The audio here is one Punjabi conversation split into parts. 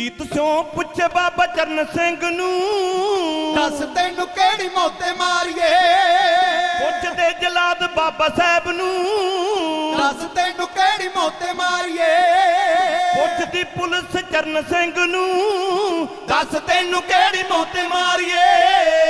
ਜੀਤ ਸਿਓ ਪੁੱਛੇ ਬਾਬਾ ਚਰਨ ਸਿੰਘ ਨੂੰ। ਦੱਸ ਤੈਨੂੰ ਕਿਹੜੀ ਮੋਤੇ ਮਾਰੀਏ? ਪੁੱਛਦੇ ਜਲਾਦ ਬਾਬਾ ਸਾਹਿਬ ਨੂੰ। ਦੱਸ ਤੈਨੂੰ ਕਿਹੜੀ ਮੋਤੇ ਮਾਰੀਏ? ਪੁੱਛਦੀ ਪੁਲਿਸ ਚਰਨ ਸਿੰਘ ਨੂੰ। ਦੱਸ ਤੈਨੂੰ ਕਿਹੜੀ ਮੋਤੇ ਮਾਰੀਏ?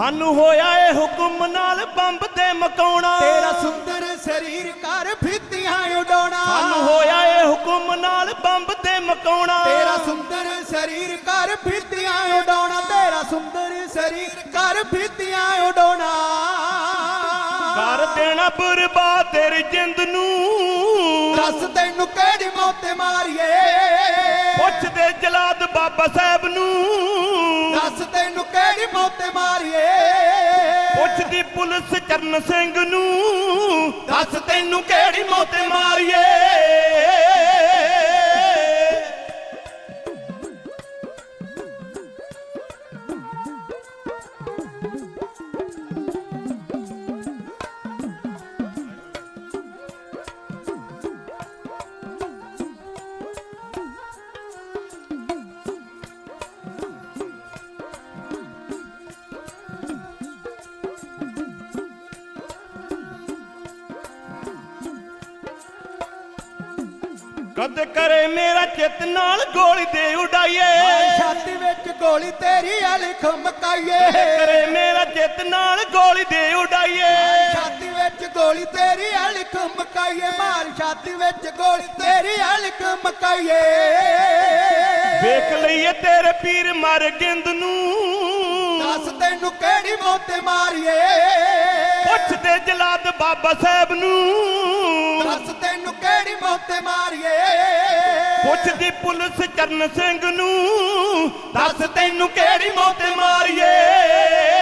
ਸਾਨੂੰ ਹੋਇਆ ਏ ਹੁਕਮ ਨਾਲ ਬੰਬ ਤੇ ਮਕਾਉਣਾ। ਤੇਰਾ ਸੁੰਦਰ ਸਰੀਰ ਕਰ ਫਿੱਤੀਆਂ ਉਡਾਉਣਾ। ਸਾਨੂੰ ਹੋਇਆ ਏ ਹੁਕਮ ਨਾਲ ਬੰਬ ਤੇ ਮਕਾਉਣਾ। ਤੇਰਾ ਸੁੰਦਰ ਸਰੀਰ ਕਰ ਫਿੱਤੀਆਂ ਉਡਾਉਣਾ। ਤੇਰਾ ਸੁੰਦਰ ਸਰੀਰ ਕਰ ਫਿੱਤੀਆਂ ਉਡਾਉਣਾ। ਕਰ ਦੇਣਾ ਬਰਬਾਦ ਤੇਰੀ ਜਿੰਦ ਨੂੰ। ਦੱਸ ਤੈਨੂੰ ਕਿਹੜੀ ਮੋਤੇ ਮਾਰੀਏ? ਪੁੱਛਦੇ ਜਲਾਦ ਬਾਬਾ ਸਾਹਿਬ ਨੂੰ। ਦੱਸ ਤੈਨੂੰ ਕਿਹੜੀ ਮੌਤੇ ਮਾਰੀਏ? ਪੁੱਛਦੀ ਪੁਲਿਸ ਚਰਨ ਸਿੰਘ ਨੂੰ, ਦੱਸ ਤੈਨੂੰ ਕਿਹੜੀ ਮੋਤੇ ਮਾਰੀਏ? ਕਦ ਕਰੇ ਮੇਰਾ ਚਿੱਤ ਨਾਲ ਗੋਲੀ ਦੇ ਉਡਾਈਏ? ਛਾਤੀ ਵਿੱਚ ਗੋਲੀ ਤੇਰੀ ਵਾਲੀ ਖਮਕਾਈਏ। ਕਰੇ ਮੇਰਾ ਚਿੱਤ ਨਾਲ ਗੋਲੀ ਦੇ ਉਡਾਈਏ? ਛਾਤੀ ਵਿੱਚ ਗੋਲੀ ਤੇਰੀ ਵਾਲੀ ਖਮਕਾਈਏ। ਮਾਰ ਛਾਤੀ ਵਿੱਚ ਗੋਲੀ ਤੇਰੀ ਵਾਲੀ ਖਮਕਾਈਏ। ਵੇਖ ਲਈਏ ਤੇਰੇ ਪੀਰ ਮਰ ਗਿੰਦ ਨੂੰ। ਦੱਸ ਤੈਨੂੰ ਕਿਹੜੀ ਮੋਤੇ ਮਾਰੀਏ? ਪੁੱਛਦੇ ਜਲਾਦ ਬਾਬਾ ਸਾਹਿਬ ਨੂੰ। ਦੱਸ ਤੈਨੂੰ ਕਿਹੜੀ ਮਾਰੀਏ। ਪੁੱਛਦੀ ਪੁਲਿਸ ਚਰਨ ਸਿੰਘ ਨੂੰ ਦੱਸ ਤੈਨੂੰ ਕਿਹੜੀ ਮੌਤ ਮਾਰੀਏ।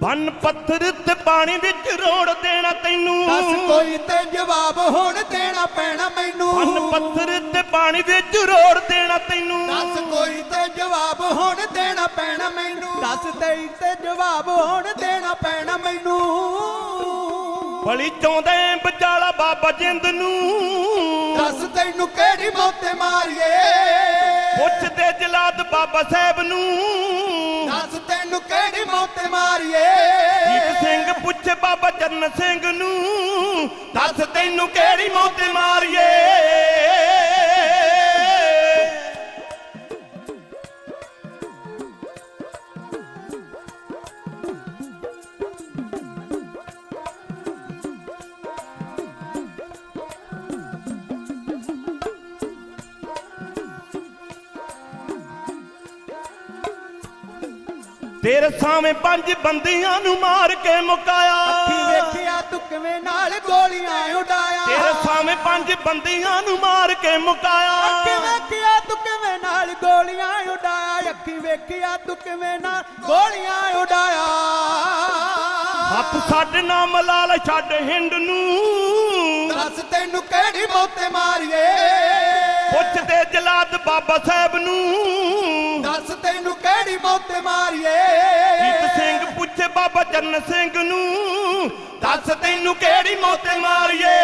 ਬੰਨ ਪੱਥਰ ਤੇ ਪਾਣੀ ਵਿੱਚ ਰੋੜ ਦੇਣਾ ਤੈਨੂੰ। ਦੱਸ ਕੋਈ ਤੇ ਜਵਾਬ ਹੁਣ ਦੇਣਾ ਪੈਣਾ ਮੈਨੂੰ। ਬੰਨ ਪੱਥਰ ਤੇ ਪਾਣੀ ਵਿੱਚ ਰੋੜ ਦੇਣਾ ਤੈਨੂੰ। ਦੱਸ ਕੋਈ ਤੇ ਜਵਾਬ ਹੁਣ ਦੇਣਾ ਪੈਣਾ ਮੈਨੂੰ। ਦੱਸ ਤੇਈ ਤੇ ਜਵਾਬ ਹੁਣ ਦੇਣਾ ਪੈਣਾ ਮੈਨੂੰ। ਬਲੀ ਚਾਉਂਦੇ ਬਚਾਲਾ ਬਾਬਾ ਜਿੰਦ ਨੂੰ। ਦੱਸ ਤੈਨੂੰ ਕਿਹੜੀ ਮੋਤੇ ਮਾਰੀਏ। ਪੁੱਛਦੇ ਜਲਾਦ ਬਾਬਾ ਸਾਹਿਬ ਨੂੰ। ਦੱਸ ਤੈਨੂੰ ਕਿਹੜੀ ਮੋਤੇ ਮਾਰੀਏ। ਜੀਤ ਸਿੰਘ ਪੁੱਛੇ ਬਾਬਾ ਚਰਨ ਸਿੰਘ ਨੂੰ। ਦੱਸ ਤੈਨੂੰ ਕਿਹੜੀ ਮੌਤ ਮਾਰੀਏ। ਤੇਰੇ ਸਾਹਮਣੇ ਪੰਜ ਬੰਦੀਆਂ ਨੂੰ ਮਾਰ ਕੇ ਮੁਕਾਇਆ। ਅੱਖੀ ਵੇਖਿਆ ਤੂੰ ਕਿਵੇਂ ਨਾਲ ਗੋਲੀਆਂ ਉਡਾਇਆ। ਤੇਰੇ ਸਾਹਮਣੇ ਪੰਜ ਬੰਦੀਆਂ ਨੂੰ ਮਾਰ ਕੇ ਮੁਕਾਇਆ। ਅੱਖੀ ਵੇਖਿਆ ਤੂੰ ਕਿਵੇਂ ਨਾਲ ਗੋਲੀਆਂ ਉਡਾਇਆ। ਅੱਖੀ ਵੇਖਿਆ ਤੂੰ ਕਿਵੇਂ ਨਾਲ ਗੋਲੀਆਂ ਉਡਾਇਆ। ਹੱਥ ਛੱਡ ਨਾ ਮਲਾਲ ਛੱਡ ਹਿੰਡ ਨੂੰ। ਦੱਸ ਤੈਨੂੰ ਕਿਹੜੀ ਮੋਤੇ ਮਾਰੀਏ। ਪੁੱਛਦੇ ਜਲਾਦ ਬਾਬਾ ਸਾਹਿਬ ਨੂੰ। ਮੋਤੇ ਮਾਰੀਏ। ਜੀਤ ਸਿੰਘ ਪੁੱਛੇ ਬਾਬਾ ਚਰਨ ਸਿੰਘ ਨੂੰ ਦੱਸ ਤੈਨੂੰ ਕਿਹੜੀ ਮੌਤ ਮਾਰੀਏ?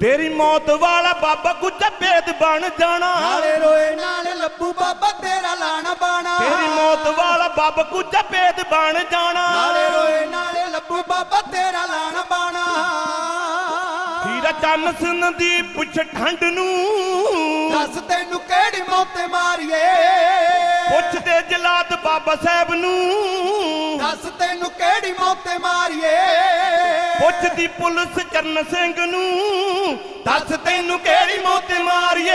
ਤੇਰੀ ਮੌਤ ਵਾਲਾ ਬਾਬਾ ਗੁੱਜਾ ਭੇਦ ਬਣ ਜਾਣਾ। ਨਾਲੇ ਰੋਏ ਨਾਲੇ ਲੱਭੂ ਬਾਬਾ ਤੇਰਾ ਲਾਣਾ ਬਾਣਾ। ਤੇਰੀ ਮੌਤ ਵਾਲਾ ਬਾਬਾ ਗੁੱਜਾ ਭੇਦ ਬਣ ਜਾਣਾ। ਨਾਲੇ ਰੋਏ ਨਾਲੇ ਲੱਭੂ ਬਾਬਾ ਤੇਰਾ ਲਾਣਾ ਬਾਣਾ। ਹੀਰਾ ਚੰਨ ਸਿੰਘ ਦੀ ਪੁੱਛ ਠੰਡ ਨੂੰ। ਦੱਸ ਤੈਨੂੰ ਕਿਹੜੀ ਮੌਤੇ ਮਾਰੀਏ? ਪੁੱਛਦੇ ਜਲਾਦ ਬਾਬਾ ਸਾਹਿਬ ਨੂੰ। ਦੱਸ ਤੈਨੂੰ ਕਿਹੜੀ ਮੌਤੇ ਮਾਰੀਏ? ਪੁੱਛਦੀ ਪੁਲਿਸ ਚਰਨ ਸਿੰਘ ਨੂੰ, ਦੱਸ ਤੈਨੂੰ ਕਿਹੜੀ ਮੌਤ ਮਾਰੀਏ?